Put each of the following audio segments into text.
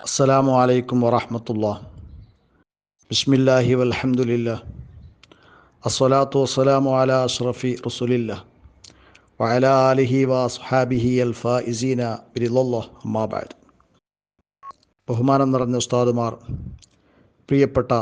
അസ്സലാമു അലൈക്കും വറഹമത്തുള്ള. ബിസ്മില്ലാഹി വലഹമുല്ല അസ്സലാത്തു വസ്സലാമു അല അഷ്റഫി റസുലില്ല. വഅല അലിഹി വസ്ഹാബിഹി അൽ ഫൈസീന അമ്മാബാദ് ബഹുമാനം നിറഞ്ഞ ഉസ്താദുമാർ പ്രിയപ്പെട്ട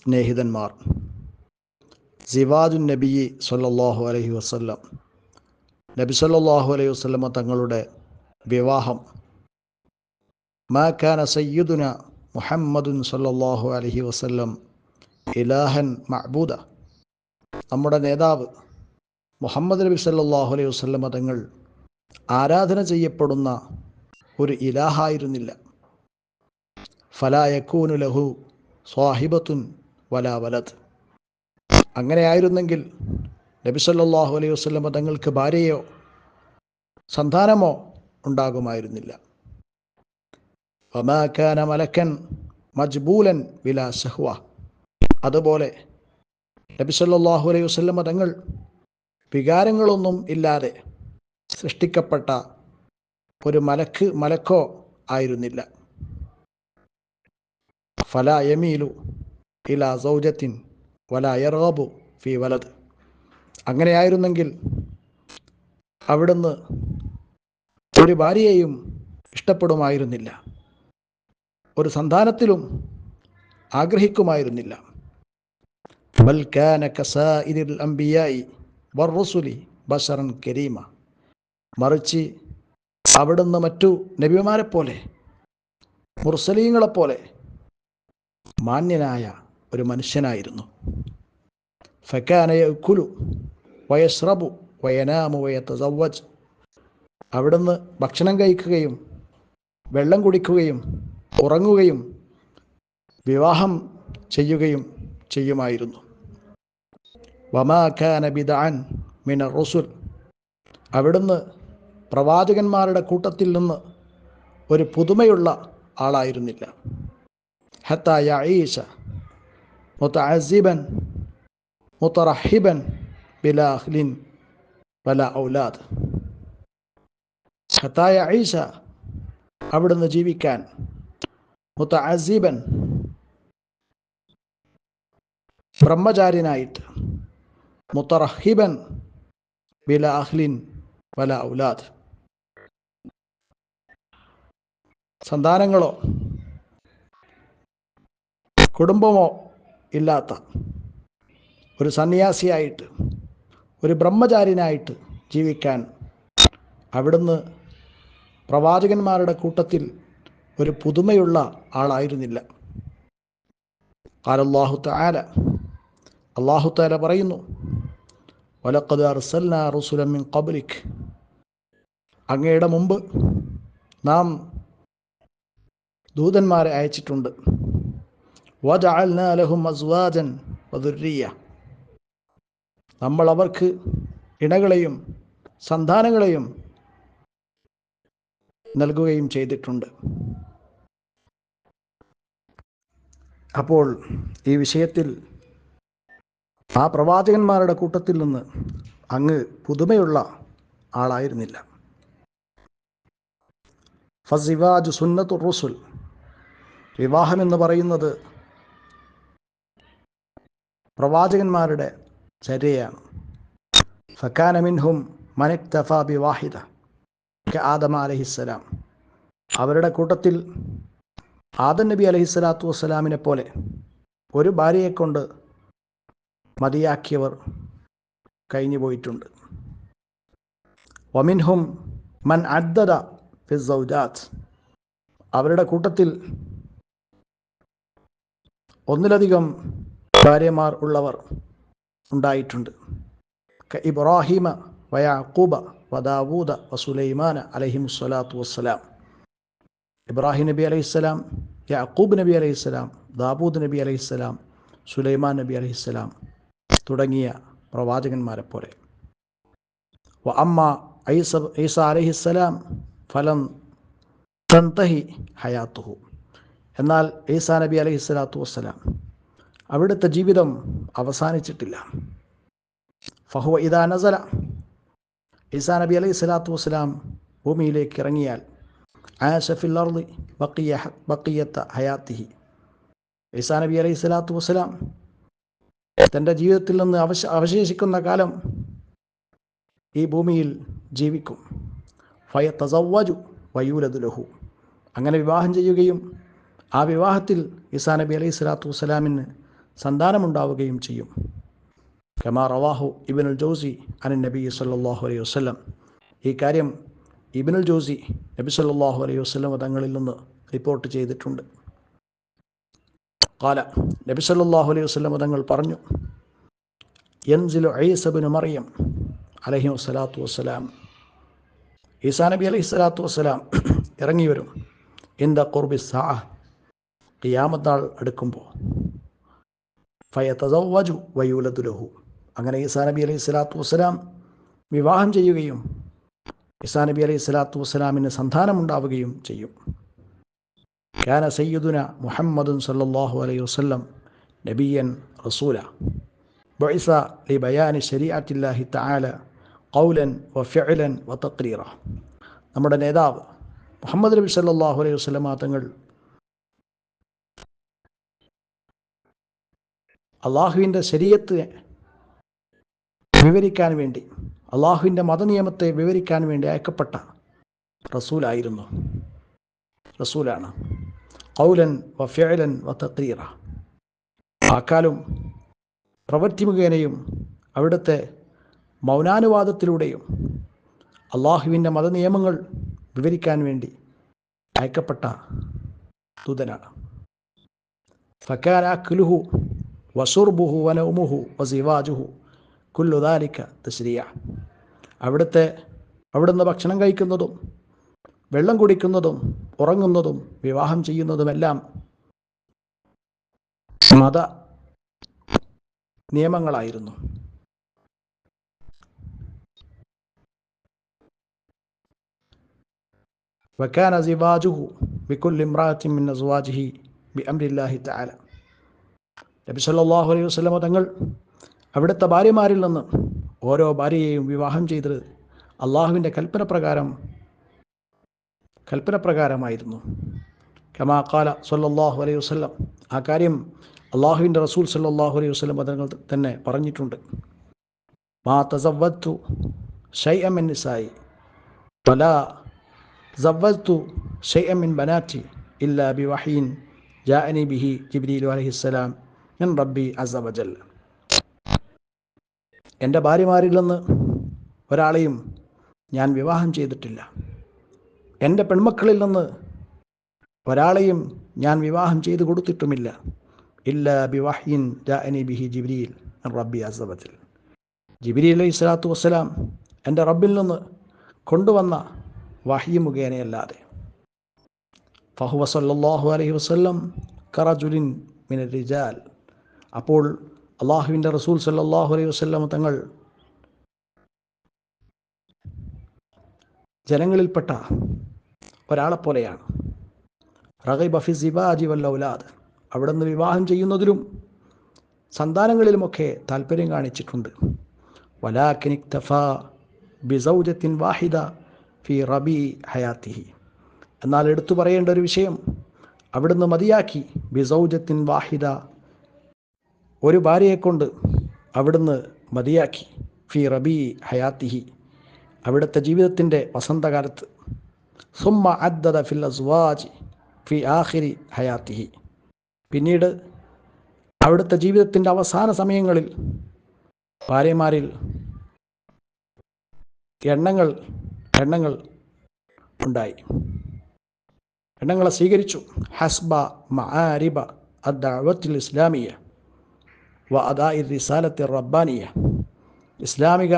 സ്നേഹിതന്മാർ. സിവാദുൻ നബി സല്ലാഹു അലഹി വസ്ല്ലാം. നബി സല്ലാഹു അലൈഹി വസ്ലമ തങ്ങളുടെ വിവാഹം മാ കാന സയ്യുദുന മുഹമ്മദുൻ സല്ലാഹു അലഹി വസ്ല്ലം ഇലാഹൻ മഹബൂദ നമ്മുടെ നേതാവ് മുഹമ്മദ് നബി സല്ലാഹു അലൈഹി വസല്ലമ തങ്ങൾ ആരാധന ചെയ്യപ്പെടുന്ന ഒരു ഇലാഹായിരുന്നില്ല. ഫലായക്കൂനു ലഹു സ്വാഹിബത്തുൻ വലാ വലത് അങ്ങനെയായിരുന്നെങ്കിൽ നബി സല്ലാഹു അലൈഹി വസല്ലമ തങ്ങൾക്ക് ഭാര്യയോ സന്താനമോ ഉണ്ടാകുമായിരുന്നില്ല. വമാ കാന മലക്കൻ മജ്ബൂലൻ ബിലാ സഹ്വ. അതുപോലെ നബി സല്ലല്ലാഹു അലൈഹി വസ്ലം തങ്ങൾ വികാരങ്ങളൊന്നും ഇല്ലാതെ സൃഷ്ടിക്കപ്പെട്ട ഒരു മലക്ക് മലക്കോ ആയിരുന്നില്ല. ഫല യമീലു ഇല സൗജത്തിൻ വല യറാബു ഫി വലത് അങ്ങനെയായിരുന്നെങ്കിൽ അവിടുന്ന് ഒരു ഭാര്യയെയും ഇഷ്ടപ്പെടുമായിരുന്നില്ല. ഒരു സന്താനത്തിലും ആഗ്രഹിക്കുമായിരുന്നില്ല. കരീമ. മറിച്ച് അവിടുന്ന് മറ്റു നബിമാരെ പോലെ മുർസലീങ്ങളെപ്പോലെ മാന്യനായ ഒരു മനുഷ്യനായിരുന്നു. ഫക്കാനയക്കുലു വയസ്രബു വയനാമു വയത്തസവജ് അവിടുന്ന് ഭക്ഷണം കഴിക്കുകയും വെള്ളം കുടിക്കുകയും ഉറങ്ങുകയും വിവാഹം ചെയ്യുകയും ചെയ്യുമായിരുന്നു. വമാഖാന ബിദാൻ മിന റസുൽ. അവിടുന്ന് പ്രവാചകന്മാരുടെ കൂട്ടത്തിൽ നിന്ന് ഒരു പുതുമയുള്ള ആളായിരുന്നില്ല. ഹത്ത യഈശ മുതഅസിബൻ മുതറഹിബൻ ബിലാ അഹ്ലിൻ വല ഔലാദ്. ഹത്തായ യഈശ അവിടുന്ന് ജീവിക്കാൻ മുതഅസിബൻ. ബ്രഹ്മചാരിനായിട്ട്. മുത്തറഹിബൻ ബില അഹ്ലിൻ വല ഔലാദ്. സന്താനങ്ങളോ കുടുംബമോ ഇല്ലാത്ത ഒരു സന്യാസിയായിട്ട് ഒരു ബ്രഹ്മചാരിനായിട്ട് ജീവിക്കാൻ അവിടുന്ന് പ്രവാചകന്മാരുടെ കൂട്ടത്തിൽ ഒരു പുതുമയുള്ള ആളായിരുന്നില്ല. അള്ളാഹു താല പറയുന്നു അങ്ങയുടെ മുമ്പ് നാം ദൂതന്മാരെ അയച്ചിട്ടുണ്ട്. നമ്മൾ അവർക്ക് ഇണകളെയും സന്താനങ്ങളെയും നൽകുകയും ചെയ്തിട്ടുണ്ട്. അപ്പോൾ ഈ വിഷയത്തിൽ ആ പ്രവാചകന്മാരുടെ കൂട്ടത്തിൽ നിന്ന് അങ്ങ് പുതുമയുള്ള ആളായിരുന്നില്ല. ഫസിവാജ് സുന്നത്തു റുസുൽ. വിവാഹം എന്ന് പറയുന്നത് പ്രവാചകന്മാരുടെ ചര്യയാണ്. ഫക്കാനമിൻഹും മിൻഹും മനിക്തഫ വിവാഹിത ആദമ അലഹിസ്സലാം. അവരുടെ കൂട്ടത്തിൽ ആദം നബി അലഹിസ്സലാത്തു വസ്സലാമിനെ പോലെ ഒരു ഭാര്യയെക്കൊണ്ട് മതിയാക്കിയവർ കഴിഞ്ഞു പോയിട്ടുണ്ട്. വമിൻഹും മൻ അദ്ദദ ഫിസൗജാത്ത് അവരുടെ കൂട്ടത്തിൽ ഒന്നിലധികം ഭാര്യമാർ ഉള്ളവർ ഉണ്ടായിട്ടുണ്ട്. ഇബ്രാഹിമ വയാക്കൂബ വദാവൂദ വസുലൈമാന അലഹിം സ്വലാത്തു വസ്സലാം. ഇബ്രാഹിം നബി അലൈഹിസ്സലാം യാക്കൂബ് നബി അലൈഹിസ്സലാം ദാബൂദ് നബി അലൈഹിസ്സലാം സുലൈമാൻ നബി അലൈഹിസ്സലാം തുടങ്ങിയ പ്രവാചകന്മാരെ പോലെ. വ അമ്മ ഐസ ഈസ അലഹിസ്സലാം ഫലം തന്തഹി ഹയാത്തുഹു. എന്നാൽ ഈസാ നബി അലൈഹി സ്വലാത്തു വസ്സലാം അവിടുത്തെ ജീവിതം അവസാനിച്ചിട്ടില്ല. ഫഹുവ ഇദാ നസല. ഈസാ നബി അലൈഹി സ്വലാത്തു വസ്സലാം ഭൂമിയിലേക്ക് ഇറങ്ങിയാൽ ആസഫിൽ അർദി ബക്കിയ ബക്കിയത്ത ഹയാത്തിഹി. ഈസാ നബി അലൈഹി സ്വലാത്തു വസ്സലാം തന്റെ ജീവിതത്തിൽ നിന്ന് അവശ അവശേഷിക്കുന്ന കാലം ഈ ഭൂമിയിൽ ജീവിക്കും. ഫയ തസവ്വജു വയൂലതു ലഹു. അങ്ങനെ വിവാഹം ചെയ്യുകയും ആ വിവാഹത്തിൽ ഈസാ നബി അലൈഹി സ്വലാത്തു വസ്സലാമിന് സന്താനമുണ്ടാവുകയും ചെയ്യും. കമാ റവാഹു ഇബിനുൽ ജോസി അനൻ നബി സല്ലാഹു അലൈഹി വസ്ലം ഈ കാര്യം ഇബിനുൽ ജോസി നബി സല്ലാഹു അലൈഹി വസ്ലം തങ്ങളിൽ നിന്ന് റിപ്പോർട്ട് ചെയ്തിട്ടുണ്ട്. കാല നബി സല്ലാഹു അലൈഹി വസ്ലം തങ്ങൾ പറഞ്ഞു യൻസിലു ഐസബിന് മറിയം അലഹി വസ്സലാത്തു വസ്സലാം. ഈസാ നബി അലൈഹി സ്വലാത്തു വസ്സലാം ഇറങ്ങി വരും. ഇന്ത കുർബി സാ ഖിയാമത്താൾ എടുക്കുമ്പോൾ ഫയതവജു വയൂലതുലഹു അങ്ങനെ ഈസാ നബി അലൈഹി സ്വലാത്തു വസ്സലാം വിവാഹം ചെയ്യുകയും ഇസാ നബി അലൈഹി സ്വലാത്തു വസ്സലാമിന് സന്താനമുണ്ടാവുകയും ചെയ്യും. കാന സയ്യുദുന മുഹമ്മദുൻ സല്ലാഹു അലൈഹി വസ്ലം നബിയൻ റസൂല. ബൈസ ലി ബയാനി ശരിയാറ്റില്ലാഹി താല കൗലൻ വ ഫിഅലൻ വ തക്രീറ. നമ്മുടെ നേതാവ് മുഹമ്മദ് നബി സല്ലാഹു അലൈഹി വസ്ലം തങ്ങൾ അള്ളാഹുവിന്റെ ശരീരത്തെ വിവരിക്കാൻ വേണ്ടി അള്ളാഹുവിന്റെ മതനിയമത്തെ വിവരിക്കാൻ വേണ്ടി അയക്കപ്പെട്ട റസൂലായിരുന്നു. റസൂലാണ്. കൗലൻ വ ഫിഅലൻ വ തക്രീറ. ആക്കാലും പ്രവൃത്തി മുഖേനയും അവിടുത്തെ മൗനാനുവാദത്തിലൂടെയും അള്ളാഹുവിന്റെ മതനിയമങ്ങൾ വിവരിക്കാൻ വേണ്ടി അയക്കപ്പെട്ട ദൂതനാണ്. ഫക്കാന കുലുഹു വസുർബുഹു വനൗമുഹു വസിവാജുഹു കുല്ലുദാലിക്ക തശ്രിയ. അവിടുത്തെ അവിടുന്ന് ഭക്ഷണം കഴിക്കുന്നതും വെള്ളം കുടിക്കുന്നതും ഉറങ്ങുന്നതും വിവാഹം ചെയ്യുന്നതുമെല്ലാം മത നിയമങ്ങളായിരുന്നു. വക്കാന സിവാജുഹു മിൻ അസ്വാജിഹി തആല. നബി സല്ലല്ലാഹു അലൈഹി വസല്ലം തങ്ങൾ അവിടുത്തെ ഭാര്യമാരിൽ നിന്ന് ഓരോ ഭാര്യയെയും വിവാഹം ചെയ്തത് അള്ളാഹുവിന്റെ കൽപ്പന പ്രകാരം കൽപ്പന പ്രകാരമായിരുന്നു കമാ കാല സല്ലല്ലാഹു അലൈഹി വസല്ലം. ആ കാര്യം അള്ളാഹുവിന്റെ റസൂൽ സല്ലാഹു അലൈഹി വസ്ലം അതങ്ങൾ തന്നെ പറഞ്ഞിട്ടുണ്ട്. മാ തസവ്വത്തു ഷൈഅ മിൻ നിസായി. വലാ ഷൈ എം എൻ ബനാറ്റി ഇല്ല ബി ബിവഹീൻ ജാഅനി ബിഹി ജിബ്രീലു അലഹിസ്സലാം മിൻ റബ്ബി അസ വജൽ. എന്റെ ഭാര്യമാരിൽ നിന്ന് ഒരാളെയും ഞാൻ വിവാഹം ചെയ്തിട്ടില്ല. എന്റെ പെൺമക്കളിൽ നിന്ന് ഒരാളെയും ഞാൻ വിവാഹം ചെയ്തു കൊടുത്തിട്ടുമില്ല. ഇല്ല ബിവാഹിൻ ബിഹി ജിബ്രീൽ റബ്ബി അസബത്തിൽ. ജിബിരി അലൈഹി സ്വലാത്തു വസ്സലാം എന്റെ റബ്ബിൽ നിന്ന് കൊണ്ടുവന്ന വഹി മുഖേനയല്ലാതെ. ഫഹുവ സല്ലല്ലാഹു അലൈഹി വസ്ലം കറജുലിൻ മിന റിജാൽ. അപ്പോൾ അള്ളാഹുവിന്റെ റസൂൽ സല്ലാഹു അലൈഹി വസല്ലം തങ്ങൾ ജനങ്ങളിൽപ്പെട്ട ഒരാളെപ്പോലെയാണ് റഗൈ ബഫി സിബാജി വല്ലൗലാദ് അവിടെ നിന്ന് വിവാഹം ചെയ്യുന്നതിലും സന്താനങ്ങളിലുമൊക്കെ താല്പര്യം കാണിച്ചിട്ടുണ്ട്. ബിസൗജത്തിൻ വാഹിദ ഫി റബി ഹയാത്തിഹി. എന്നാൽ എടുത്തു പറയേണ്ട ഒരു വിഷയം അവിടുന്ന് മതിയാക്കി ബിസൗജത്തിൻ വാഹിദ ഒരു ഭാര്യയെക്കൊണ്ട് അവിടുന്ന് മതിയാക്കി. ഫി റബി ഹയാത്തിഹി. അവിടുത്തെ ജീവിതത്തിന്റെ വസന്തകാലത്ത്. സുമ്മ അദ്ദദ ഫിൽ അസ്വാജ് ഫി ആഹിരി ഹയാത്തിഹി. പിന്നീട് അവിടുത്തെ ജീവിതത്തിന്റെ അവസാന സമയങ്ങളിൽ ഭാര്യമാരിൽ എണ്ണങ്ങൾ എണ്ണങ്ങൾ ഉണ്ടായി. എണ്ണങ്ങളെ സ്വീകരിച്ചു. ഹസ്ബ മആരിബ അദ്ദേഹത്തിൽ ഇസ്ലാമിയ. വ അദാ ഇ റിസാലത്തെ റബ്ബാനിയ. ഇസ്ലാമിക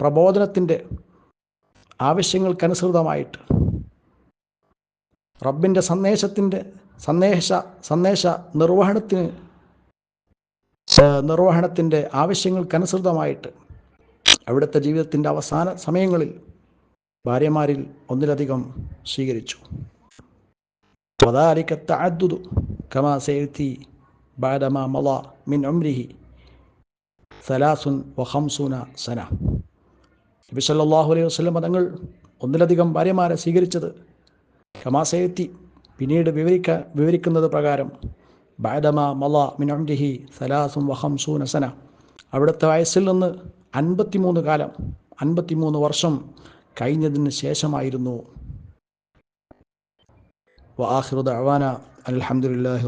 പ്രബോധനത്തിന്റെ ആവശ്യങ്ങൾക്കനുസൃതമായിട്ട് റബ്ബിന്റെ സന്ദേശത്തിന്റെ സന്ദേശ സന്ദേശ നിർവഹണത്തിന് നിർവഹണത്തിന്റെ ആവശ്യങ്ങൾക്കനുസൃതമായിട്ട് അവിടുത്തെ ജീവിതത്തിന്റെ അവസാന സമയങ്ങളിൽ ഭാര്യമാരിൽ ഒന്നിലധികം സ്വീകരിച്ചു. വദാരിക്കത്ത അദ്ദുതു കമാ സേഴ്ത്തി بعدما مضى من عمره ثلاث وخمسون سنة നബി സല്ലല്ലാഹു അലൈഹി വസല്ലം തങ്ങൾ ഒന്നിലധികം ഭാര്യമാരെ സ്വീകരിച്ചത് കമാസയത്തി പിന്നീട് വിവരിക്ക വിവരിക്കുന്നത് പ്രകാരം ബാദമ മല മിനംരിഹി സലാസും വഹം സൂനസന അവിടുത്തെ വയസ്സിൽ നിന്ന് അൻപത്തിമൂന്ന് കാലം അൻപത്തിമൂന്ന് വർഷം കഴിഞ്ഞതിന് ശേഷമായിരുന്നു വ ആഖിറു ദഅവാന അൽഹംദുലില്ലാഹി